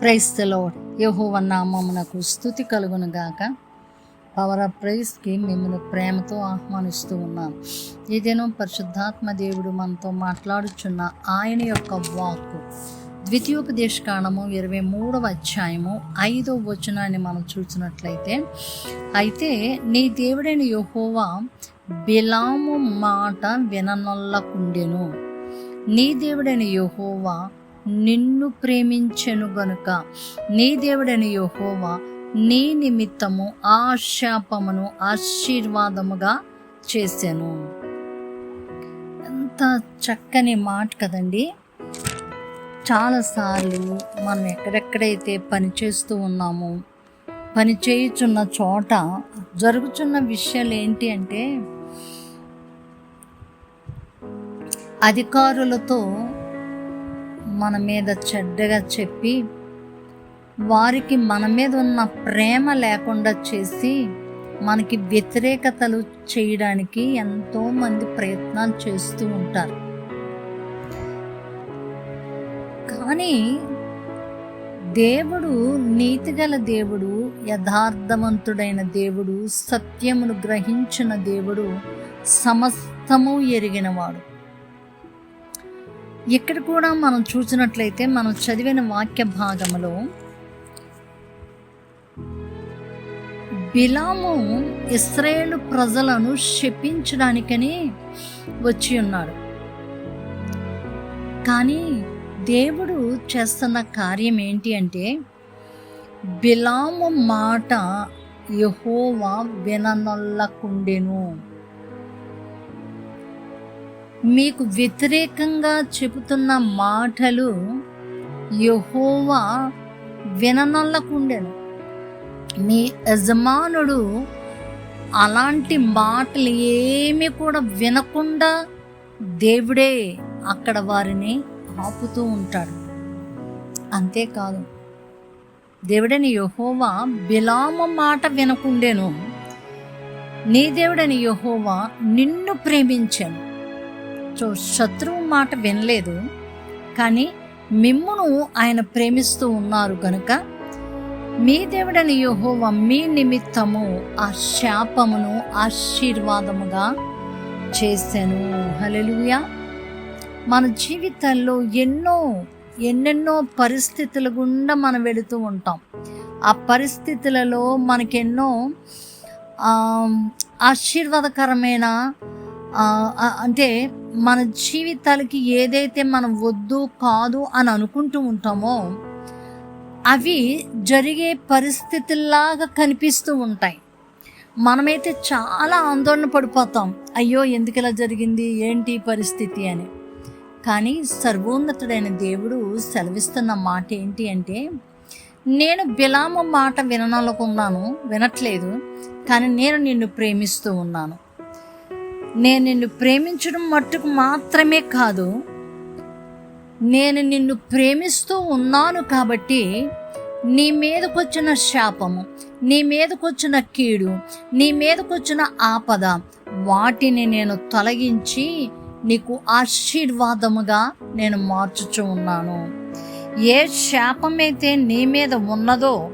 ప్రైస్తలో యహోవ నామమునకు స్థుతి కలుగును గాక. పవర్ ఆఫ్ ప్రైజ్కి మిమ్మల్ని ప్రేమతో ఆహ్వానిస్తూ ఉన్నాను ఇదేనో పరిశుద్ధాత్మ దేవుడు మనతో మాట్లాడుచున్న ఆయన యొక్క వాక్ ద్వితీయోపదేశ కాండము ఇరవై మూడవ అధ్యాయము ఐదో వచనాన్ని మనం చూసినట్లయితే అయితే నీ దేవుడైన యహోవా బిలాము మాట విననొల్లకుండెను. నీ దేవుడైన యహోవా నిన్ను ప్రేమించెను గనుక. నీ దేవుడైన యహోవా నీ నిమిత్తము ఆ శాపమును ఆశీర్వాదముగా చేశాను ఎంత చక్కని మాట కదండి. చాలాసార్లు మనం ఎక్కడెక్కడైతే పని చేస్తూ ఉన్నామో పని చేయుచున్న చోట జరుగుతున్న విషయాలు ఏంటి అంటే అధికారులతో మన మీద చెడ్డగా చెప్పి వారికి మన మీద ఉన్న ప్రేమ లేకుండా చేసి మనకి వ్యతిరేకతలు చేయడానికి ఎంతోమంది ప్రయత్నాలు చేస్తూ ఉంటారు. కానీ దేవుడు నీతిగల దేవుడు యథార్థవంతుడైన దేవుడు సత్యమును గ్రహించిన దేవుడు సమస్తము ఎరిగినవాడు. ఇక్కడ కూడా మనం చూసినట్లయితే మనం చదివిన వాక్య భాగంలో బిలాము ఇస్రాయేల్ ప్రజలను శపించడానికని వచ్చి ఉన్నాడు కానీ దేవుడు చేస్తున్న కార్యం ఏంటి అంటే బిలాము మాట యహోవా విననొల్లకుండెను. మీకు వ్యతిరేకంగా చెబుతున్న మాటలు యహోవా విననల్లకుండెను. మీ యజమానుడు అలాంటి మాటలు ఏమీ కూడా వినకుండా దేవుడే అక్కడ వారిని ఆపుతూ ఉంటాడు. అంతేకాదు దేవుడని యహోవా బిలామ మాట వినకుండేను. నీ దేవుడని యహోవా నిన్ను ప్రేమించాను. శత్రువు మాట వినలేదు. కానీ మిమ్మును ఆయన ప్రేమిస్తూ ఉన్నారు కనుక మీ దేవుడని యహోవా మీ నిమిత్తము ఆ శాపమును ఆశీర్వాదముగా చేశాను హలెలుయా మన జీవితాల్లో ఎన్నో ఎన్నెన్నో పరిస్థితుల గుండా మనం వెళుతూ ఉంటాం. ఆ పరిస్థితులలో మనకెన్నో ఆశీర్వాదకరమైన అంటే మన జీవితాలకి ఏదైతే మనం వద్దు కాదు అని అనుకుంటూ ఉంటామో అవి జరిగే పరిస్థితుల్లాగా కనిపిస్తూ ఉంటాయి. మనమైతే చాలా ఆందోళన పడిపోతాం. అయ్యో ఎందుకు ఇలా జరిగింది? ఏంటి పరిస్థితి అని. కానీ సర్వోన్నతుడైన దేవుడు సెలవిస్తున్న మాట ఏంటి అంటే నేను బిలామ మాట వినాలనుకున్నాను వినట్లేదు కానీ నేను నిన్ను ప్రేమిస్తూ ఉన్నాను. నేను నిన్ను ప్రేమించడం మట్టుకు మాత్రమే కాదు నేను నిన్ను ప్రేమిస్తూ ఉన్నాను కాబట్టి నీ మీదకొచ్చిన శాపము నీ మీదకొచ్చిన కీడు నీ మీదకొచ్చిన ఆపద వాటిని నేను తొలగించి నీకు ఆశీర్వాదముగా నేను మార్చుచు ఉన్నాను. ఏ శాపమైతే నీ మీద ఉన్నదో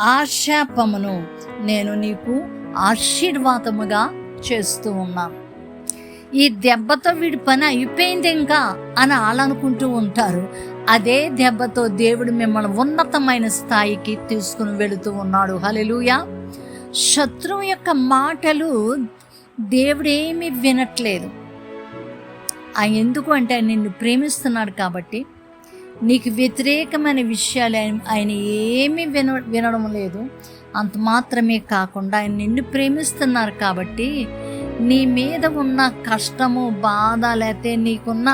ఆ శాపమును నేను నీకు ఆశీర్వాదముగా చేస్తూ ఉన్నాను. ఈ దెబ్బతో వీడి పని అయిపోయింది ఇంకా అని వాళ్ళనుకుంటూ ఉంటారు. అదే దెబ్బతో దేవుడు మిమ్మల్ని ఉన్నతమైన స్థాయికి తీసుకుని వెళుతూ ఉన్నాడు. హలెలుయా శత్రువు యొక్క మాటలు దేవుడేమీ వినట్లేదు. ఆ ఎందుకు అంటే ఆయన నిన్ను ప్రేమిస్తున్నాడు కాబట్టి నీకు వ్యతిరేకమైన విషయాలు ఆయన ఏమీ విన వినడం లేదు. అంత మాత్రమే కాకుండా ఆయన నిన్ను ప్రేమిస్తున్నారు కాబట్టి నీ మీద ఉన్న కష్టము బాధ లేకపోతే నీకున్న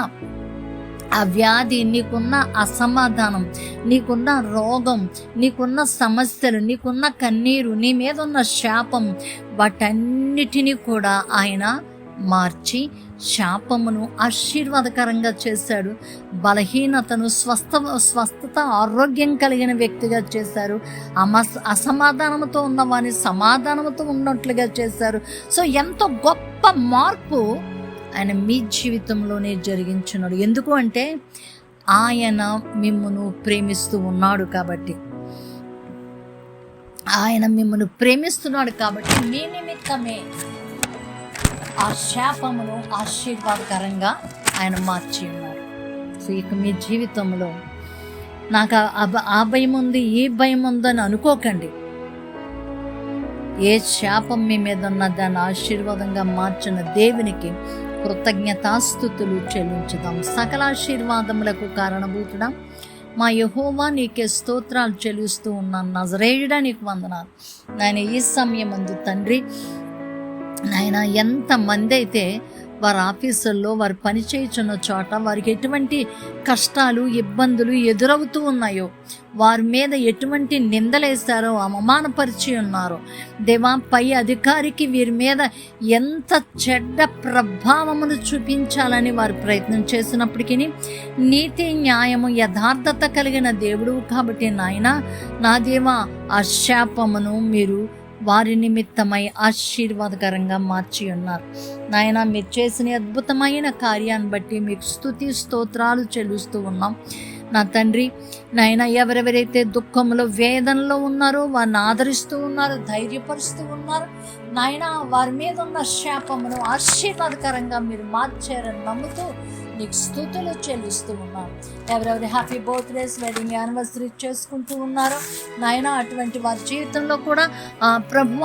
ఆ వ్యాధి నీకున్న అసమాధానం నీకున్న రోగం నీకున్న సమస్యలు నీకున్న కన్నీరు నీ మీద ఉన్న శాపం వాటన్నిటినీ కూడా ఆయన మార్చి శాపమును ఆశీర్వాదకరంగా చేశాడు. బలహీనతను స్వస్థ స్వస్థత ఆరోగ్యం కలిగిన వ్యక్తిగా చేశారు. అమస్ అసమాధానంతో ఉన్నవాని సమాధానంతో ఉన్నట్లుగా చేశారు. సో ఎంతో గొప్ప మార్పు ఆయన మీ జీవితంలోనే జరిగించున్నాడు. ఎందుకు అంటే ఆయన మిమ్మను ప్రేమిస్తూ ఉన్నాడు కాబట్టి. ఆయన మిమ్మల్ని ప్రేమిస్తున్నాడు కాబట్టి మీ నిమిత్తమే ఆ శాపమును ఆశీర్వాదకరంగా ఆయన మార్చి ఉన్నారు. సో ఇక మీ జీవితంలో నాకు ఆ- ఆ భయం ఉంది ఈ భయం ఉందని అనుకోకండి. ఏ శాపం మీ మీద ఉన్న దాన్ని ఆశీర్వాదంగా మార్చిన దేవునికి కృతజ్ఞతాస్థుతులు చెల్లించుదాం. సకల ఆశీర్వాదములకు కారణభూతుడా మా యహోవా నీకే స్తోత్రాలు చెల్లిస్తూ ఉన్నాను నజరేయుడా నీకు వందనాలు. నాయన ఈ సమయం అందు తండ్రి నాయన ఎంతమంది అయితే వారి ఆఫీసుల్లో వారు పనిచేయుచున్న చోట వారికి ఎటువంటి కష్టాలు ఇబ్బందులు ఎదురవుతూ ఉన్నాయో వారి మీద ఎటువంటి నిందలేస్తారో అవమానపరిచి ఉన్నారో దేవా పై అధికారికి వీరి మీద ఎంత చెడ్డ ప్రభావమును చూపించాలని వారు ప్రయత్నం చేసినప్పటికీ నీతి న్యాయము యథార్థత కలిగిన దేవుడు కాబట్టి నాయన నా దేవా ఆ శాపమును మీరు వారి నిమిత్తమై ఆశీర్వాదకరంగా మార్చి ఉన్నారు. నాయన మీరు చేసిన అద్భుతమైన కార్యాన్ని బట్టి మీకు స్తుతి స్తోత్రాలు చెల్లిస్తూ ఉన్నాం. నా తండ్రి నాయన ఎవరెవరైతే దుఃఖంలో వేదనలో ఉన్నారో వారిని ఆదరిస్తూ ఉన్నారు ధైర్యపరుస్తూ ఉన్నారు నాయన వారి మీద ఉన్న శాపమును ఆశీర్వాదకరంగా మీరు మార్చారని నమ్ముతూ నీకు స్థుతులు చెల్లిస్తూ ఉన్నాను ఎవరెవరి హ్యాపీ బర్త్డేస్ వెడ్డింగ్ యానివర్సరీ చేసుకుంటూ ఉన్నారో నాయన అటువంటి వారి జీవితంలో కూడా ఆ, ప్రభువ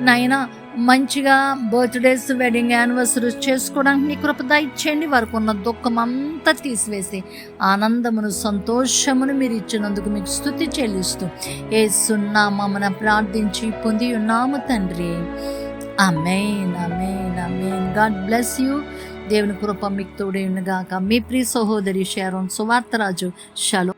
నాయన మంచిగా బర్త్డేస్ వెడ్డింగ్ యానివర్సరీస్ చేసుకోవడానికి నీ కృప ఇచ్చేయండి వారికి ఉన్న దుఃఖం అంతా తీసివేసి ఆనందమును సంతోషమును మీరు ఇచ్చినందుకు మీకు స్థుతి చెల్లిస్తూ ఏ సున్నామన ప్రార్థించి పొంది ఉన్నాము తండ్రి. Amen amen amen God bless you. దేవుని కృప మీకు తోడే ఉండగాక మీ ప్రియ సహోదరి షారోన్ సువార్తరాజు షలో